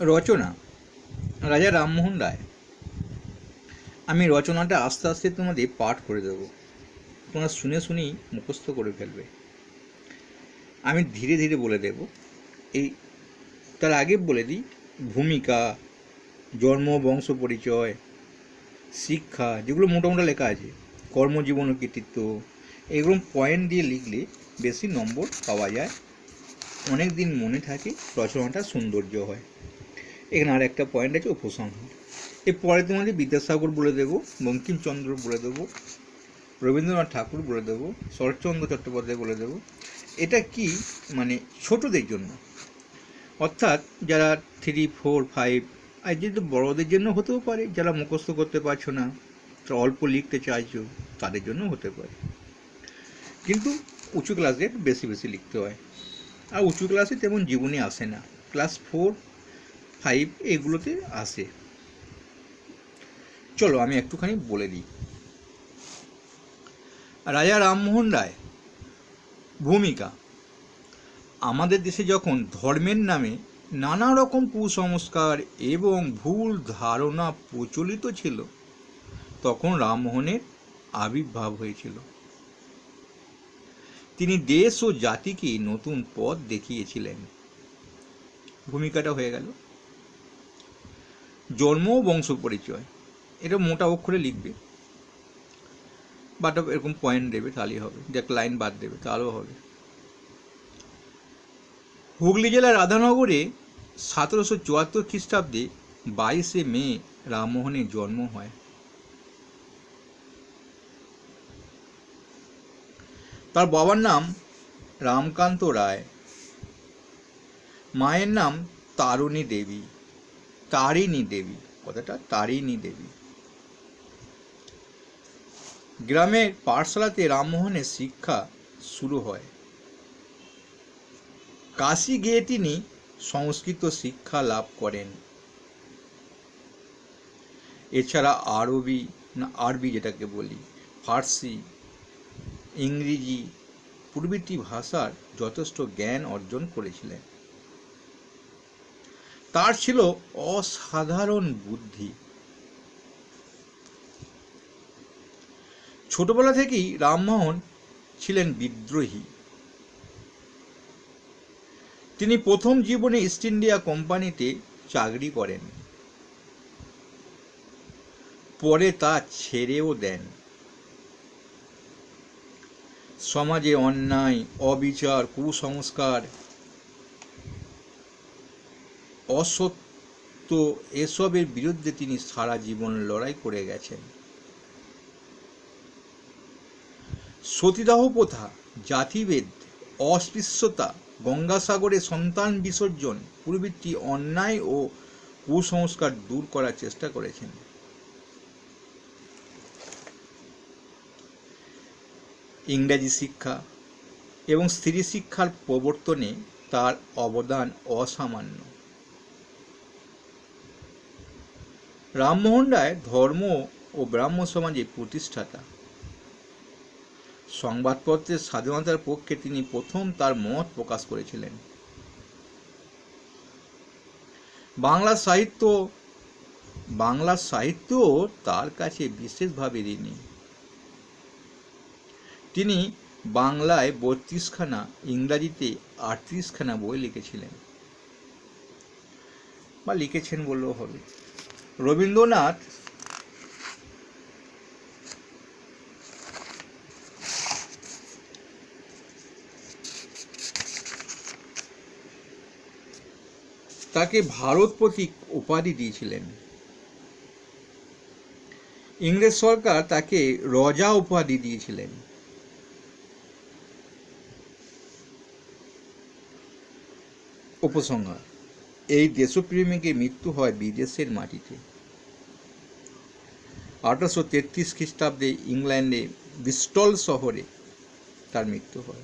রচনা, রাজা রামমোহন রায়। আমি রচনাটা আস্তে আস্তে তোমাদের পাঠ করে দেবো। তোমরা শুনে শুনেই মুখস্থ করে ফেলবে। আমি ধীরে ধীরে বলে দেব। এই, তার আগে বলে দিই, ভূমিকা, জন্ম, বংশ পরিচয়, শিক্ষা, যেগুলো মোটামোটা লেখা আছে, কর্মজীবন কৃতিত্ব, এগুলো পয়েন্ট দিয়ে লিখলে বেশি নম্বর পাওয়া যায়। অনেক দিন মনে থাকে রচনাটা সৌন্দর্য হয়। এখানে আর একটা পয়েন্ট আছে, উপসংহার। এরপরে তোমাদের বিদ্যাসাগর বলে দেবো, বঙ্কিমচন্দ্র বলে দেবো, রবীন্দ্রনাথ ঠাকুর বলে দেবো, শরৎচন্দ্র চট্টোপাধ্যায় বলে দেবো। এটা কি? মানে ছোটদের জন্য। অর্থাৎ যারা থ্রি ফোর ফাইভ আর যেহেতু বড়দের জন্য হতেও পারে, যারা মুখস্থ করতে পারছ না অল্প লিখতে চাইছো, তাদের জন্য হতে পারে। কিন্তু উঁচু ক্লাসে বেশি বেশি লিখতে হয়। আর উঁচু ক্লাসে তেমন জীবনে আসে না। ক্লাস ফোর ফাইভ এগুলোতে আসে চলো আমি একটুখানি বলে দিই। রাজা রামমোহন রায়, ভূমিকা। আমাদের দেশে যখন ধর্মের নামে নানা রকম কুসংস্কার এবং ভুল ধারণা প্রচলিত ছিল, তখন রামমোহনের আবির্ভাব হয়েছিল। তিনি দেশ ও জাতিকে নতুন পথ দেখিয়েছিলেন। ভূমিকাটা হয়ে গেল। জন্ম ও বংশ পরিচয়। এটা মোটা অক্ষরে লিখবে। বাট এরকম পয়েন্ট দেবে তাহলেই হবে। যে একটা লাইন বাদ দেবে তাহলেও হবে। হুগলি জেলার রাধানগরে সতেরোশো চুয়াত্তর খ্রিস্টাব্দে বাইশে মে রামমোহনের জন্ম হয়। তার বাবার নাম রামকান্ত রায়। মায়ের নাম তারুণী দেবী। তারিণী দেবী, কথাটা তারিণী দেবী। গ্রামের পাঠশালাতে রামমোহনের শিক্ষা শুরু হয়। কাশি গিয়ে তিনি সংস্কৃত শিক্ষা লাভ করেন। এছাড়া আরবি না, আরবি যেটাকে বলি, ফার্সি, ইংরেজি, প্রভৃতি ভাষার যথেষ্ট জ্ঞান অর্জন করেছিলেন। তার ছিল অসাধারণ বুদ্ধি। ছোটবেলা থেকেই রামমোহন ছিলেন বিদ্রোহী। তিনি প্রথম জীবনে ইস্ট ইন্ডিয়া কোম্পানিতে চাকরি করেন। পরে তা ছেড়েও দেন। সমাজে অন্যায়, অবিচার, কুসংস্কার অসত্য এসবের বিরুদ্ধে তিনি সারা জীবন লড়াই করে গেছেন। সতীদাহ প্রথা, জাতিভেদ, অস্পৃশ্যতা, গঙ্গাসাগরে সন্তান বিসর্জন প্রভৃতি অন্যায় ও কুসংস্কার দূর করার চেষ্টা করেছেন। ইংরাজি শিক্ষা এবং স্ত্রী শিক্ষার প্রবর্তনে তার অবদান অসামান্য। রামমোহন রায় ধর্ম ও ব্রাহ্ম সমাজের প্রতিষ্ঠাতা। সংবাদপত্রের স্বাধীনতার পক্ষে তিনি প্রথম তার মত প্রকাশ করেছিলেন। বাংলা সাহিত্য বাংলা সাহিত্য তার কাছে বিশেষভাবে ঋণী। তিনি বাংলায় বত্রিশখানা, ইংরাজিতে আটত্রিশখানা বই লিখেছিলেন। বা লিখেছেন বললেও হবে। রবীন্দ্রনাথ তাকে ভারত প্রতীক উপাধি দিয়েছিলেন। ইংরেজ সরকার তাকে রজা উপাধি দিয়েছিলেন। উপসংহার। এই দেশপ্রেমিকের মৃত্যু হয় বিদেশের মাটিতে। আঠারোশো তেত্রিশ খ্রিস্টাব্দে ইংল্যান্ডে বিস্টল শহরে তার মৃত্যু হয়।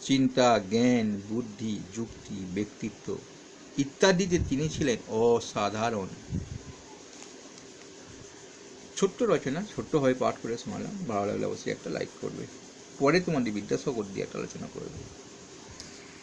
চিন্তা, জ্ঞান, বুদ্ধি, যুক্তি, ব্যক্তিত্ব ইত্যাদিতে তিনি ছিলেন অসাধারণ। ছোট্ট রচনা, ছোট্ট হয়ে পাঠ করে শোনালাম। ভালো লাগলে অবশ্যই একটা লাইক করবে। পরে তোমাদের বিদ্যাসাগর দিয়ে একটা আলোচনা করবে।